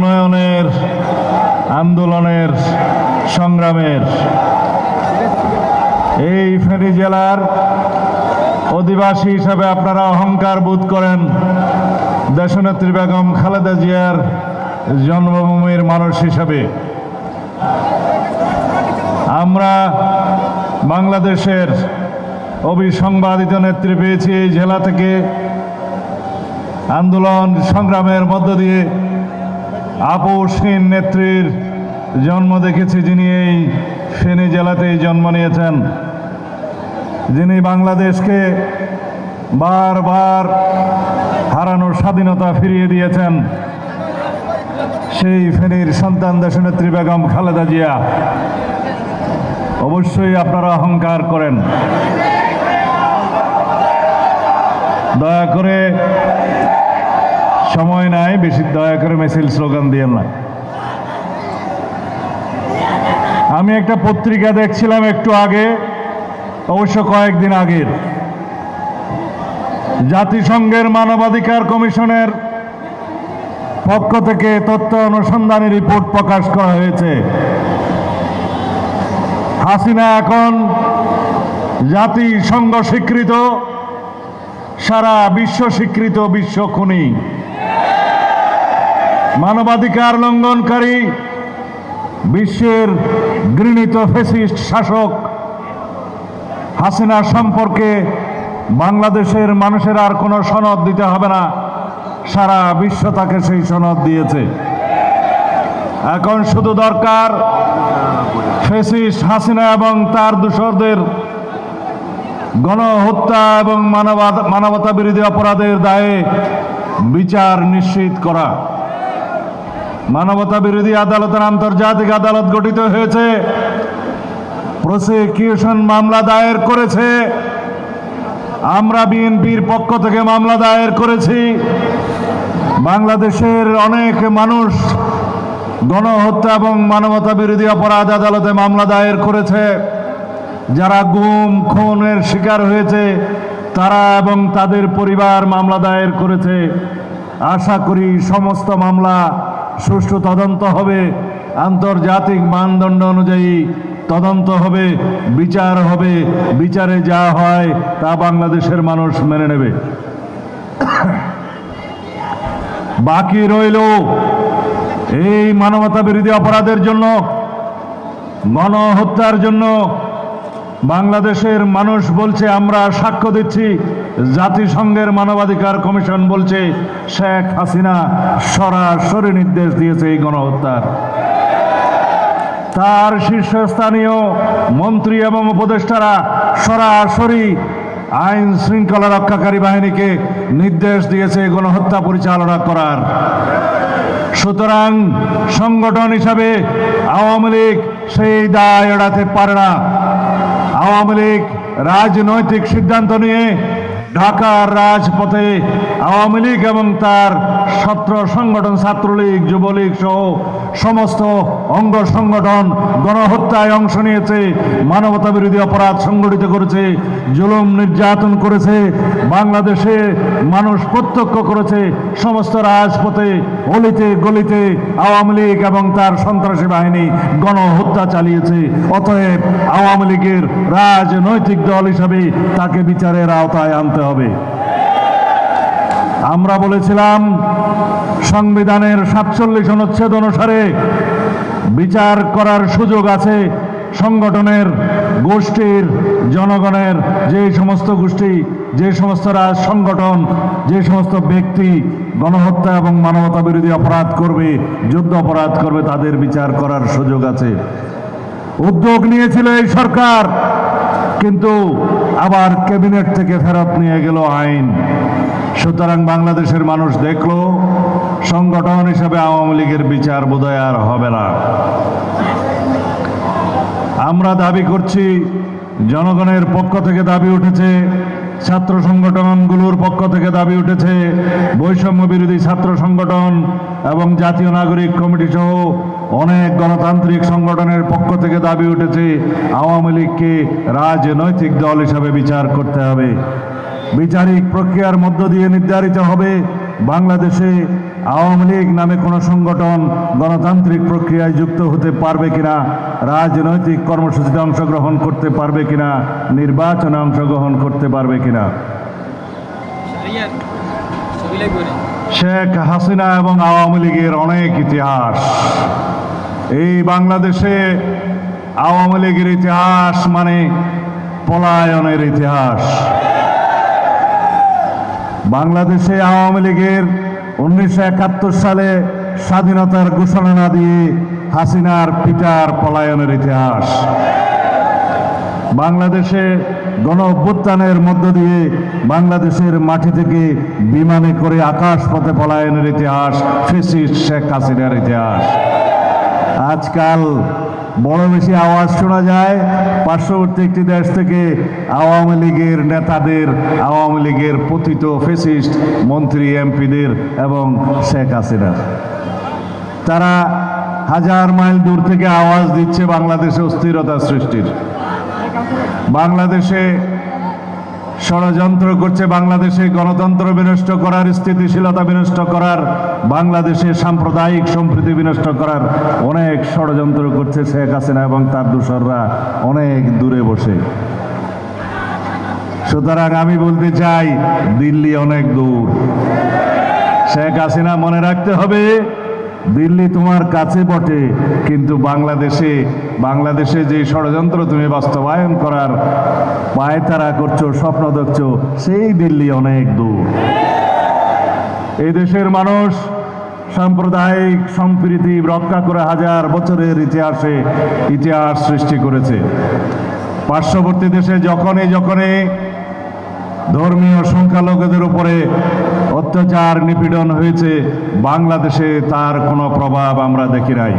উন্নয়নের, আন্দোলনের, সংগ্রামের। এই ফেনী জেলার অধিবাসী হিসাবে আপনারা অহংকার বোধ করেন। দেশনেত্রী বেগম খালেদা জিয়ার জন্মভূমির মানুষ হিসাবে। আমরা বাংলাদেশের অবিসংবাদিত নেত্রী পেয়েছি এই জেলা থেকে। আন্দোলন, সংগ্রামের মধ্য দিয়ে আপোষহীন নেত্রীর জন্ম দেখেছি যিনি এই ফেনী জেলাতেই জন্ম নিয়েছেন। যিনি বাংলাদেশকে বারবার হারানোর স্বাধীনতা ফিরিয়ে দিয়েছেন, সেই ফেনীর সন্তান দেশনেত্রী বেগম খালেদা জিয়া। অবশ্যই আপনারা অহংকার করেন। দয়া করে সময় নাই, বেশি দয়া করে মেসিল স্লোগান দিয়েন না। আমি একটা পত্রিকা দেখছিলাম একটু আগে, অবশ্য কয়েকদিন আগের। জাতিসংঘের মানবাধিকার কমিশনের পক্ষ থেকে তথ্য অনুসন্ধানী রিপোর্ট প্রকাশ করা হয়েছে। হাসিনা এখন জাতিসংঘ স্বীকৃত, সারা বিশ্ব স্বীকৃত বিশ্ব খুনি। মানবাধিকার লঙ্ঘনকারী বিশ্বের ঘৃণিত ফেসিস্ট শাসক হাসিনা সম্পর্কে বাংলাদেশের মানুষের আর কোনো সনদ দিতে হবে না। সারা বিশ্ব তাকে সেই সনদ দিয়েছে। এখন শুধু দরকার ফেসিস্ট হাসিনা এবং তার দূষরদের গণহত্যা এবং মানবতা বিরোধী অপরাধের দায়ে বিচার নিশ্চিত করা। মানবতা বিরোধী আদালতের আন্তর্জাতিক আদালত গঠিত হয়েছে। প্রসিকিউশন মামলা দায়ের করেছে। আমরা বিএনপির পক্ষ থেকে মামলা দায়ের করেছি। বাংলাদেশের অনেক মানুষ গণহত্যা এবং মানবতা বিরোধী অপরাধ আদালতে মামলা দায়ের করেছে। যারা গুম, খুনের শিকার হয়েছে, তারা এবং তাদের পরিবার মামলা দায়ের করেছে। আশা করি সমস্ত মামলা সুষ্ঠু তদন্ত হবে। আন্তর্জাতিক মানদণ্ড অনুযায়ী তদন্ত হবে, বিচার হবে। বিচারে যা হয় তা বাংলাদেশের মানুষ মেনে নেবে। বাকি রইল এই মানবতা বিরোধী অপরাধের জন্য, গণহত্যার জন্য বাংলাদেশের মানুষ বলছে, আমরা সাক্ষ্য দিচ্ছি। জাতিসংঘের মানবাধিকার কমিশন বলছে, শেখ হাসিনা সরাসরি নির্দেশ দিয়েছে এই গণহত্যার। তার শীর্ষস্থানীয় মন্ত্রী এবং উপদেষ্টারা সরাসরি আইন শৃঙ্খলা রক্ষাকারী বাহিনীকে নির্দেশ দিয়েছে গণহত্যা পরিচালনা করার। সুতরাং সংগঠন হিসাবে আওয়ামী লীগ সেই দায় এড়াতে পারে না। আওয়ামী লীগ রাজনৈতিক সিদ্ধান্ত নিয়ে ঢাকার রাজপথে আওয়ামী লীগ এবং তার ছাত্র সংগঠন, ছাত্রলীগ, যুবলীগ সহ সমস্ত অঙ্গ সংগঠন গণহত্যায় অংশ নিয়েছে মানবতা বিরোধী অপরাধ সংগঠিত করেছে, জুলুম নির্যাতন করেছে, বাংলাদেশে মানুষ প্রত্যক্ষ করেছে, সমস্ত রাজপথে, অলিতে, গলিতে আওয়ামী লীগ এবং তার সন্ত্রাসী বাহিনী গণহত্যা চালিয়েছে। অতএব আওয়ামী লীগের রাজনৈতিক দল হিসাবে তাকে বিচারের আওতায় আনতে হবে। আমরা বলেছিলাম, সংবিধানের সাতচল্লিশ অনুচ্ছেদ অনুসারে বিচার করার সুযোগ আছে সংগঠনের, গোষ্ঠীর, জনগণের, যে সমস্ত গোষ্ঠী, যে সমস্ত রাজ সংগঠন, যে সমস্ত ব্যক্তি গণহত্যা এবং মানবতা বিরোধী অপরাধ করবে, যুদ্ধ অপরাধ করবে, তাদের বিচার করার সুযোগ আছে। উদ্যোগ নিয়েছিল এই সরকার, কিন্তু আবার ক্যাবিনেট থেকে ফেরত নিয়ে গেল আইন। সুতরাং বাংলাদেশের মানুষ দেখল, সংগঠন হিসাবে আওয়ামী লীগের বিচার বোধহয় আর হবে না। আমরা দাবি করছি, জনগণের পক্ষ থেকে দাবি উঠেছে, ছাত্র সংগঠনগুলোর পক্ষ থেকে দাবি উঠেছে, বৈষম্য বিরোধী ছাত্র সংগঠন এবং জাতীয় নাগরিক কমিটি সহ অনেক গণতান্ত্রিক সংগঠনের পক্ষ থেকে দাবি উঠেছে, আওয়ামী লীগকে রাজনৈতিক দল হিসাবে বিচার করতে হবে। বিচারিক প্রক্রিয়ার মধ্য দিয়ে নির্ধারিত হবে, বাংলাদেশে আওয়ামী লীগ নামে কোনো সংগঠন গণতান্ত্রিক প্রক্রিয়ায় যুক্ত হতে পারবে কিনা, রাজনৈতিক কর্মসূচিতে অংশগ্রহণ করতে পারবে কিনা, নির্বাচনে অংশগ্রহণ করতে পারবে কিনা। শেখ হাসিনা এবং আওয়ামী লীগের অনেক ইতিহাস। এই বাংলাদেশে আওয়ামী লীগের ইতিহাস মানে পলায়নের ইতিহাস। বাংলাদেশে আওয়ামী লীগের উনিশশো একাত্তর সালে স্বাধীনতার ঘোষণা দিয়ে হাসিনার পিতার পলায়নের ইতিহাস। বাংলাদেশে গণ অভ্যুত্থানের মধ্য দিয়ে বাংলাদেশের মাটি থেকে বিমানে করে আকাশ পথে পলায়নের ইতিহাস, ফেসিস্ট শেখ হাসিনার ইতিহাস। আজকাল বড় বেশি আওয়াজ শোনা যায়। পার্শ্ববর্তী একটি দেশ থেকে আওয়ামী লীগের নেতাদের, আওয়ামী লীগের পতিত ফেসিস্ট মন্ত্রী, এমপিদের এবং শেখ হাসিনার। তারা হাজার মাইল দূর থেকে আওয়াজ দিচ্ছে বাংলাদেশে অস্থিরতা সৃষ্টির। বাংলাদেশে ষড়যন্ত্র করছে বাংলাদেশে গণতন্ত্র বিনষ্ট করার, স্থিতিশীলতা বিনষ্ট করার, বাংলাদেশে সাম্প্রদায়িক সম্প্রীতি বিনষ্ট করার অনেক ষড়যন্ত্র করছে শেখ হাসিনা এবং তার দূষররা অনেক দূরে বসে। সুতরাং আমি বলতে চাই, দিল্লি অনেক দূর। শেখ হাসিনা মনে রাখতে হবে দিল্লি তোমার কাছে বটে, কিন্তু বাংলাদেশে বাংলাদেশে যে ষড়যন্ত্র তুমি বাস্তবায়ন করার পায়তারা করছ, স্বপ্ন দেখছ, সেই দিল্লি অনেক দূর। এই দেশের মানুষ সাম্প্রদায়িক সম্প্রীতি রক্ষা করে হাজার বছরের ইতিহাসে ইতিহাস সৃষ্টি করেছে। পার্শ্ববর্তী দেশে যখনই যখনই ধর্মীয় সংখ্যালঘুদের উপরে অত্যাচার নিপীড়ন হয়েছে, বাংলাদেশে তার কোনো প্রভাব আমরা দেখি নাই।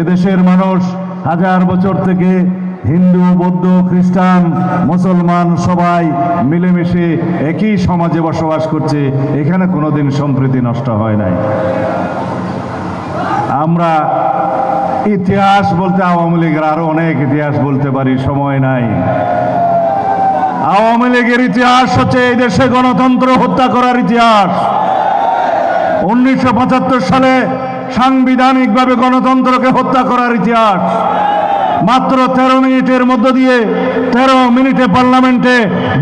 এদেশের মানুষ হাজার বছর থেকে হিন্দু, বৌদ্ধ, খ্রিস্টান, মুসলমান সবাই মিলেমিশে একই সমাজে বসবাস করছে, এখানে কোনোদিন সম্প্রীতি নষ্ট হয় নাই। আমরা ইতিহাস বলতে আওয়ামী লীগের আরও অনেক ইতিহাস বলতে পারি, সময় নাই। আওয়ামী লীগের ইতিহাস হচ্ছে এই দেশে গণতন্ত্র হত্যা করার ইতিহাস। উনিশশো পঁচাত্তর সালে সাংবিধানিকভাবে গণতন্ত্রকে হত্যা করার ইতিহাস। মাত্র তেরো মিনিটের মধ্য দিয়ে তেরো মিনিটে পার্লামেন্টে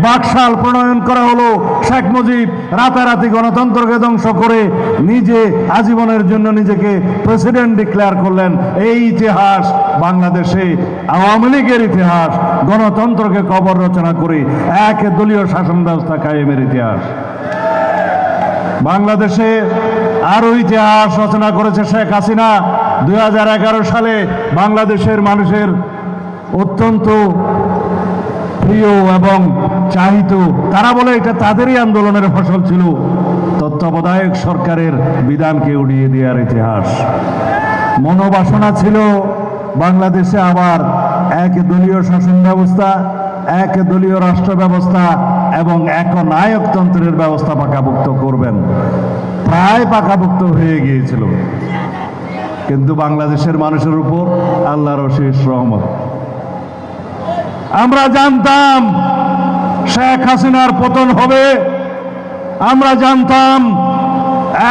বাকশাল প্রণয়ন করা হলো। শেখ মুজিব রাতারাতি গণতন্ত্রকে ধ্বংস করে নিজে আজীবনের জন্য নিজেকে প্রেসিডেন্ট ডিক্লেয়ার করলেন। এই ইতিহাস বাংলাদেশে, আওয়ামী লীগের ইতিহাস, গণতন্ত্রকে কবর রচনা করে এক দলীয় শাসন ব্যবস্থা কায়েমের ইতিহাস। বাংলাদেশে আরও ইতিহাস রচনা করেছে শেখ হাসিনা। দু হাজার এগারো সালে বাংলাদেশের মানুষের অত্যন্ত প্রিয় এবং চাহিত, তারা বলে এটা তাদেরই আন্দোলনের ফসল ছিল, তত্ত্বাবধায়ক সরকারের বিধানকে উড়িয়ে দেওয়ার ইতিহাস। মনোবাসনা ছিল বাংলাদেশে আবার এক দলীয় শাসন ব্যবস্থা এক দলীয় রাষ্ট্র ব্যবস্থা এবং এক নায়কতন্ত্রের ব্যবস্থা পাকাভুক্ত করবেন। প্রায় পাকাভুক্ত হয়ে গিয়েছিল। কিন্তু বাংলাদেশের মানুষের উপর আল্লাহর অশেষ রহমত। আমরা জানতাম শেখ হাসিনার পতন হবে। আমরা জানতাম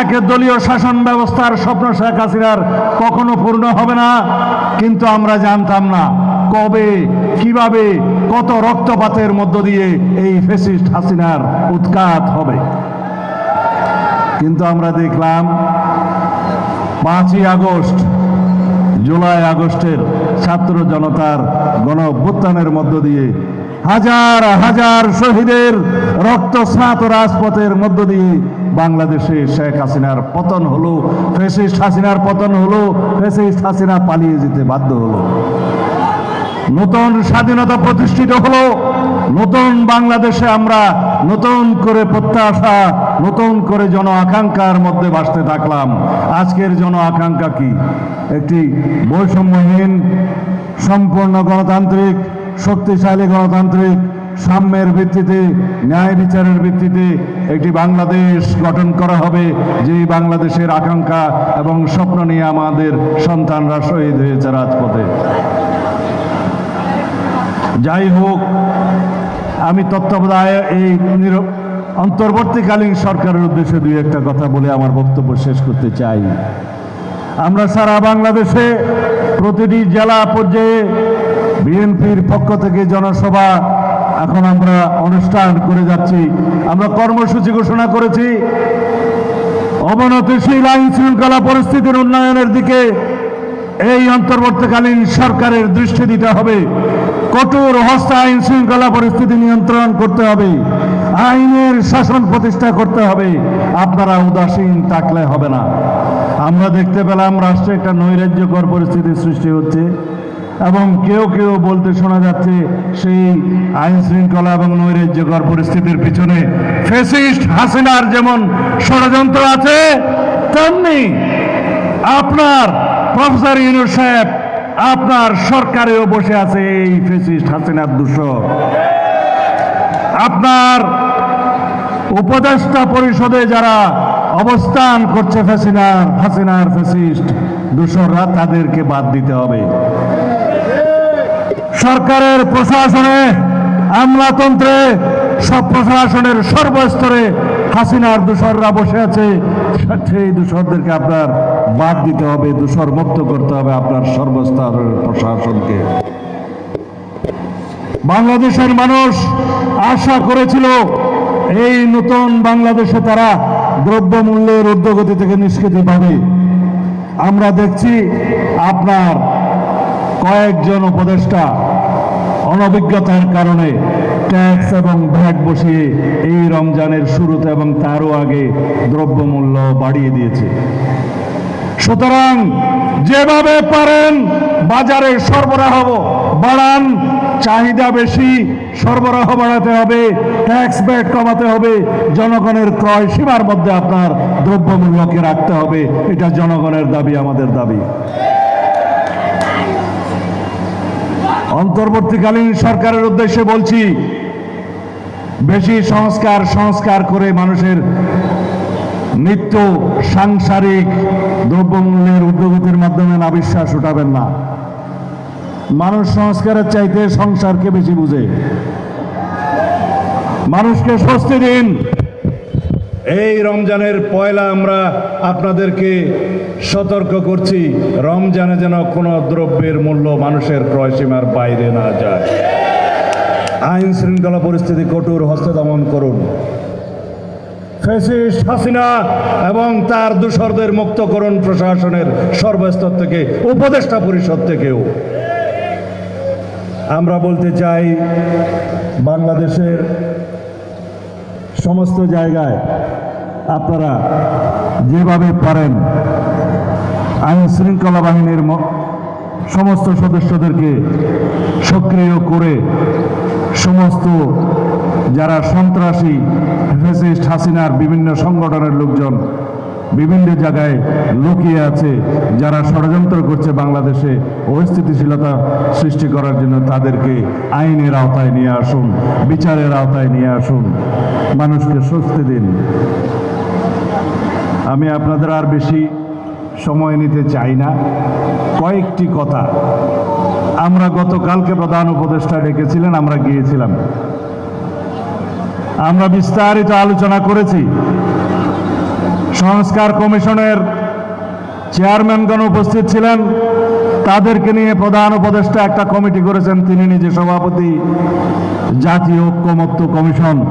এক দলীয় শাসন ব্যবস্থার স্বপ্ন শেখ হাসিনার কখনো পূর্ণ হবে না। কিন্তু আমরা জানতাম না কবে, কীভাবে, কত রক্তপাতের মধ্য দিয়ে এই ফেসিস্ট হাসিনার উৎখাত হবে। কিন্তু আমরা দেখলাম পাঁচই আগস্ট, জুলাই আগস্টের ছাত্র জনতার গণ অভ্যুত্থানের মধ্য দিয়ে হাজার হাজার শহীদের রক্তস্নাত রাজপথের মধ্য দিয়ে বাংলাদেশে শেখ হাসিনার পতন হলো ফেসিস্ট হাসিনার পতন হলো ফেসিস্ট হাসিনা পালিয়ে যেতে বাধ্য হলো। নতুন স্বাধীনতা প্রতিষ্ঠিত হলো, নতুন বাংলাদেশে আমরা নতুন করে প্রত্যাশা, নতুন করে জন আকাঙ্ক্ষার মধ্যে ভাসতে থাকলাম। আজকের জন আকাঙ্ক্ষা কি? একটি বৈষম্যহীন, সম্পূর্ণ গণতান্ত্রিক, শক্তিশালী গণতান্ত্রিক, সাম্যের ভিত্তিতে, ন্যায় বিচারের ভিত্তিতে একটি বাংলাদেশ গঠন করা হবে যে বাংলাদেশের আকাঙ্ক্ষা এবং স্বপ্ন নিয়ে আমাদের সন্তানরা শহীদ হয়েছে রাজপথে। যাই হোক আমি তত্ত্বাবধায় এই অন্তর্বর্তীকালীন সরকারের উদ্দেশ্যে দুই একটা কথা বলে আমার বক্তব্য শেষ করতে চাই। আমরা সারা বাংলাদেশে প্রতিটি জেলা পর্যায়ে বিএনপির পক্ষ থেকে জনসভা এখন আমরা অনুষ্ঠান করে যাচ্ছি। আমরা কর্মসূচি ঘোষণা করেছি। অবনতিশীল আইন শৃঙ্খলা পরিস্থিতির উন্নয়নের দিকে এই অন্তর্বর্তীকালীন সরকারের দৃষ্টি দিতে হবে। কঠোর হস্ত আইন শৃঙ্খলা পরিস্থিতি নিয়ন্ত্রণ করতে হবে। আইনের শাসন প্রতিষ্ঠা করতে হবে। আপনারা উদাসীন থাকলে হবে না। আমরা দেখতে পেলাম রাষ্ট্রে একটা নৈরাজ্যকর পরিস্থিতির সৃষ্টি হচ্ছে এবং কেউ কেউ বলতে শোনা যাচ্ছে সেই আইন শৃঙ্খলা এবং নৈরাজ্যকর পরিস্থিতির পিছনে ফেসিস্ট হাসিনার যেমন ষড়যন্ত্র আছে, তেমনি আপনার প্রফেসর ইউনুস সাহেব আপনার সরকারেও বসে আছে এই ফেসিস্ট হাসিনার দূষক। আপনার উপদেষ্টা পরিষদে যারা অবস্থান করছে ফেসিনার হাসিনার ফেসিস্ট দূষররা তাদেরকে বাদ দিতে হবে। সরকারের প্রশাসনে, আমলাতন্ত্রে, সব প্রশাসনের সর্বস্তরে হাসিনার দূষররা বসে আছে। সেই দূষরদেরকে আপনার বাদ দিতে হবে দূষর মুক্ত করতে হবে আপনার সর্বস্তরের প্রশাসনকে। বাংলাদেশের মানুষ আশা করেছিল এই নতুন বাংলাদেশে তারা দ্রব্যমূল্যের ঊর্ধ্বগতি থেকে নিষ্কৃতি পাবে। আমরা দেখছি আপনার কয়েকজন উপদেষ্টা অনভিজ্ঞতার কারণে ট্যাক্স এবং ভ্যাট বসিয়ে এই রমজানের শুরুতে এবং তারও আগে দ্রব্যমূল্য বাড়িয়ে দিয়েছে। সুতরাং যেভাবে পারেন বাজারে সরবরাহ বাড়ান, চাহিদা বেশি, সরবরাহ বাড়াতে হবে ট্যাক্স ব্যাট কমাতে হবে, জনগণের ক্রয় সীমার মধ্যে আপনার দ্রব্যমূল্যকে রাখতে হবে, এটা জনগণের দাবি, আমাদের দাবি। অন্তর্বর্তীকালীন সরকারের উদ্দেশ্যে বলছি বেশি সংস্কার সংস্কার করে মানুষের নিত্য সাংসারিক দ্রব্যমূল্যের উদ্যোগতির মাধ্যমে নাবিশ্বাস উঠাবেন না। মানুষ সংস্কারের চাইতে সংসারকে বেশি বুঝে। মানুষকে স্বস্তি দিন। এই রমজানের পয়লা আমরা আপনাদেরকে সতর্ক করছি, রমজানে যেন কোনো দ্রব্যের মূল্য মানুষের ক্রয়সীমার বাইরে না যায়। আইন শৃঙ্খলা পরিস্থিতি কঠোর হস্তে দমন করুন। ফেসিস্ট হাসিনা এবং তার দূষরদের মুক্ত করুন প্রশাসনের সর্বস্তর থেকে উপদেষ্টা পরিষদ থেকেও। আমরা বলতে চাই, বাংলাদেশের সমস্ত জায়গায় আপনারা যেভাবে পারেন আইন শৃঙ্খলা বাহিনীর সমস্ত সদস্যদেরকে সক্রিয় করে সমস্ত যারা সন্ত্রাসী ফেসিস্ট হাসিনার বিভিন্ন সংগঠনের লোকজন বিভিন্ন জায়গায় লুকিয়ে আছে, যারা ষড়যন্ত্র করছে বাংলাদেশে অস্থিতিশীলতা সৃষ্টি করার জন্য তাদেরকে আইনের আওতায় নিয়ে আসুন, বিচারের আওতায় নিয়ে আসুন। মানুষকে স্বস্তি দিন। আমি আপনাদের আর বেশি সময় নিতে চাই না। কয়েকটি কথা। আমরা গতকালকে প্রধান উপদেষ্টা ডেকেছিলেন, আমরা গিয়েছিলাম। আমরা বিস্তারিত আলোচনা করেছি। সংস্কার কমিশনের চেয়ারম্যানগণ উপস্থিত ছিলেন। তাদেরকে নিয়ে প্রধান উপদেষ্টা একটা কমিটি করেছেন, তিনি নিজে সভাপতি, জাতীয় ঐক্যমত্য কমিশন।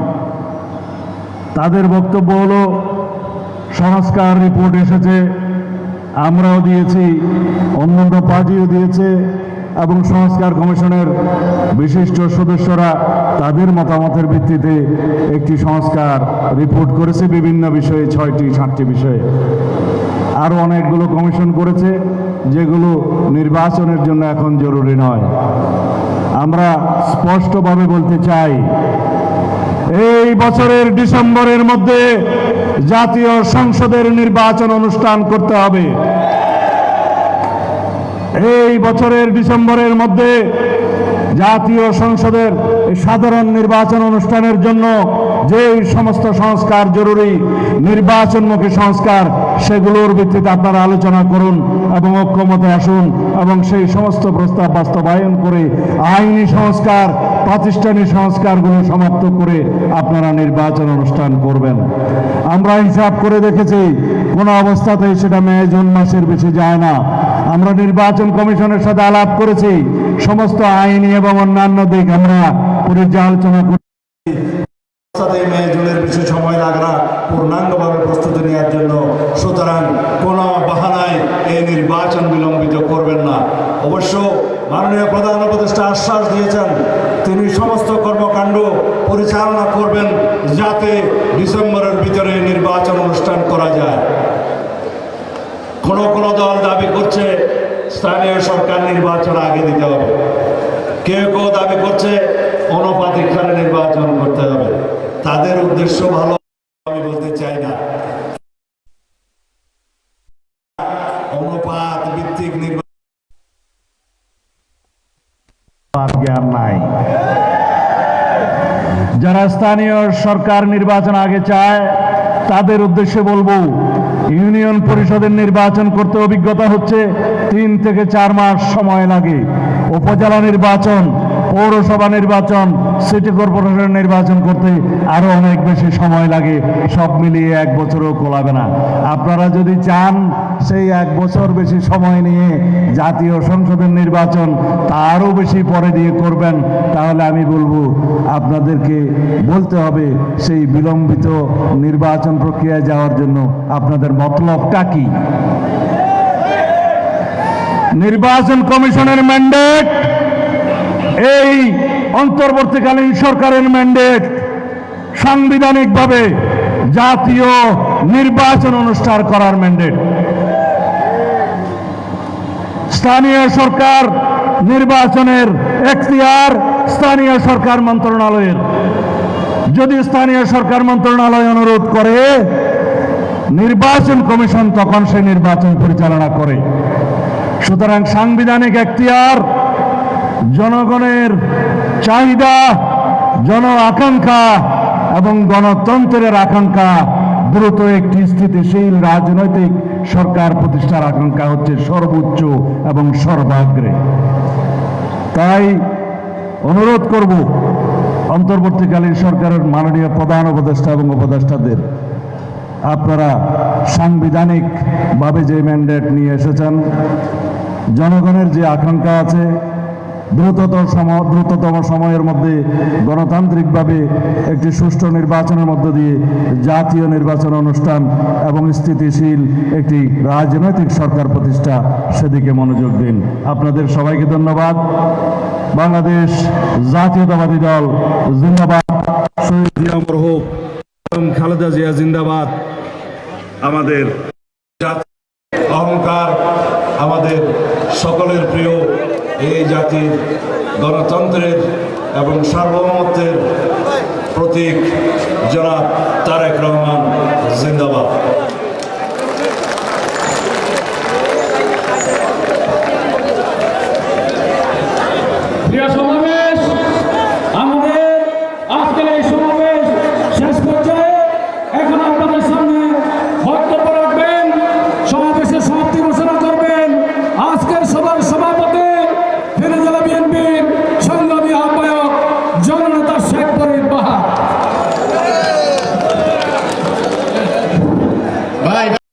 তাদের বক্তব্য হলো, সংস্কার রিপোর্ট এসেছে। আমরাও দিয়েছি, অন্যান্য পার্টিও দিয়েছে এবং সংস্কার কমিশনের বিশিষ্ট সদস্যরা তাদের মতামতের ভিত্তিতে একটি সংস্কার রিপোর্ট করেছে বিভিন্ন বিষয়ে, ছয়টি, সাতটি বিষয়ে। আরও অনেকগুলো কমিশন করেছে, যেগুলো নির্বাচনের জন্য এখন জরুরি নয়। আমরা স্পষ্টভাবে বলতে চাই, এই বছরের ডিসেম্বরের মধ্যে জাতীয় সংসদের নির্বাচন অনুষ্ঠান করতে হবে। এই বছরের ডিসেম্বরের মধ্যে জাতীয় সংসদের সাধারণ নির্বাচন অনুষ্ঠানের জন্য যে সমস্ত সংস্কার জরুরি, নির্বাচনমুখী সংস্কার সেগুলোর ভিত্তিতে আপনারা আলোচনা করুন এবং ঐক্যমতে আসুন এবং সেই সমস্ত প্রস্তাব বাস্তবায়ন করে আইনি সংস্কার, প্রাতিষ্ঠানিক সংস্কারগুলো সমাপ্ত করে আপনারা নির্বাচন অনুষ্ঠান করবেন। আমরা হিসাব করে দেখেছি, কোনো অবস্থাতেই সেটা মে, জুন মাসের বেশি যায় না। আমরা নির্বাচন কমিশনের সাথে আলাপ করেছি, সমস্ত আইনি এবং অন্যান্য দিক আমরা পর্যালোচনা করে সাথে মে, জুনের বেশি সময় লাগে না পূর্ণাঙ্গভাবে প্রস্তুতি নেওয়ার জন্য সুতরাং কোনো বাহানায় এই নির্বাচন বিলম্বিত করবেন না অবশ্য মাননীয় প্রধান উপদেষ্টা আশ্বাস দিয়েছেন তিনি সমস্ত কর্মকাণ্ড পরিচালনা করবেন যাতে ডিসেম্বরের ভিতরে নির্বাচন অনুষ্ঠান করা যায়। কোন কোন দল দাবি করছে স্থানীয় সরকার নির্বাচন আগে দিতে হবে। কেউ কেউ দাবি করছে অনুপাতিক হারে নির্বাচন করতে হবে। তাদের উদ্দেশ্য ভালো, আমি বলতে চাই না। অনুপাত ভিত্তিক নির্বাচন নাই। যারা স্থানীয় সরকার নির্বাচন আগে চায়, তাদের উদ্দেশ্যে বলব, ইউনিয়ন পরিষদের নির্বাচন করতে অভিজ্ঞতা হচ্ছে তিন থেকে চার মাস সময় লাগে। উপজেলা নির্বাচন পৌরসভা নির্বাচন সিটি কর্পোরেশন নির্বাচন করতে আরও অনেক বেশি সময় লাগে। সব মিলিয়ে এক বছরও কোলাবে না। আপনারা যদি চান সেই এক বছর বেশি সময় নিয়ে জাতীয় সংসদের নির্বাচন তারও বেশি পরে দিয়ে করবেন, তাহলে আমি বলব, আপনাদেরকে বলতে হবে সেই বিলম্বিত নির্বাচন প্রক্রিয়ায় যাওয়ার জন্য আপনাদের মতলবটা কি? নির্বাচন কমিশনের ম্যান্ডেট এই অন্তর্বর্তীকালীন সরকারের ম্যান্ডেট সাংবিধানিকভাবে জাতীয় নির্বাচন অনুষ্ঠান করার ম্যান্ডেট স্থানীয় সরকার নির্বাচনের এখতিয়ার স্থানীয় সরকার মন্ত্রণালয়ের। যদি স্থানীয় সরকার মন্ত্রণালয় অনুরোধ করে, নির্বাচন কমিশন তখন সে নির্বাচন পরিচালনা করে। সুতরাং সাংবিধানিক এখতিয়ার জনগণের চাহিদা, জন আকাঙ্ক্ষা এবং গণতন্ত্রের আকাঙ্ক্ষা দ্রুত একটি স্থিতিশীল রাজনৈতিক সরকার প্রতিষ্ঠার আকাঙ্ক্ষা হচ্ছে সর্বোচ্চ এবং সর্বাগ্রে। তাই অনুরোধ করব অন্তর্বর্তীকালীন সরকারের মাননীয় প্রধান উপদেষ্টা এবং উপদেষ্টাদের, আপনারা সাংবিধানিকভাবে যে ম্যান্ডেট নিয়ে এসেছেন, জনগণের যে আকাঙ্ক্ষা আছে দ্রুততর সম দ্রুততম সময়ের মধ্যে গণতান্ত্রিকভাবে একটি সুষ্ঠু নির্বাচনের মধ্য দিয়ে জাতীয় নির্বাচন অনুষ্ঠান এবং স্থিতিশীল একটি রাজনৈতিক সরকার প্রতিষ্ঠা সেদিকে মনোযোগ দিন। আপনাদের সবাইকে ধন্যবাদ। বাংলাদেশ জাতীয়তাবাদী দল জিন্দাবাদ। খালেদা জিয়া জিন্দাবাদ। আমাদের অহংকার আমাদের সকলের প্রিয় এই জাতির গণতন্ত্রের এবং সার্বভৌমত্বের প্রতীক জনাব তারেক রহমান জিন্দাবাদ।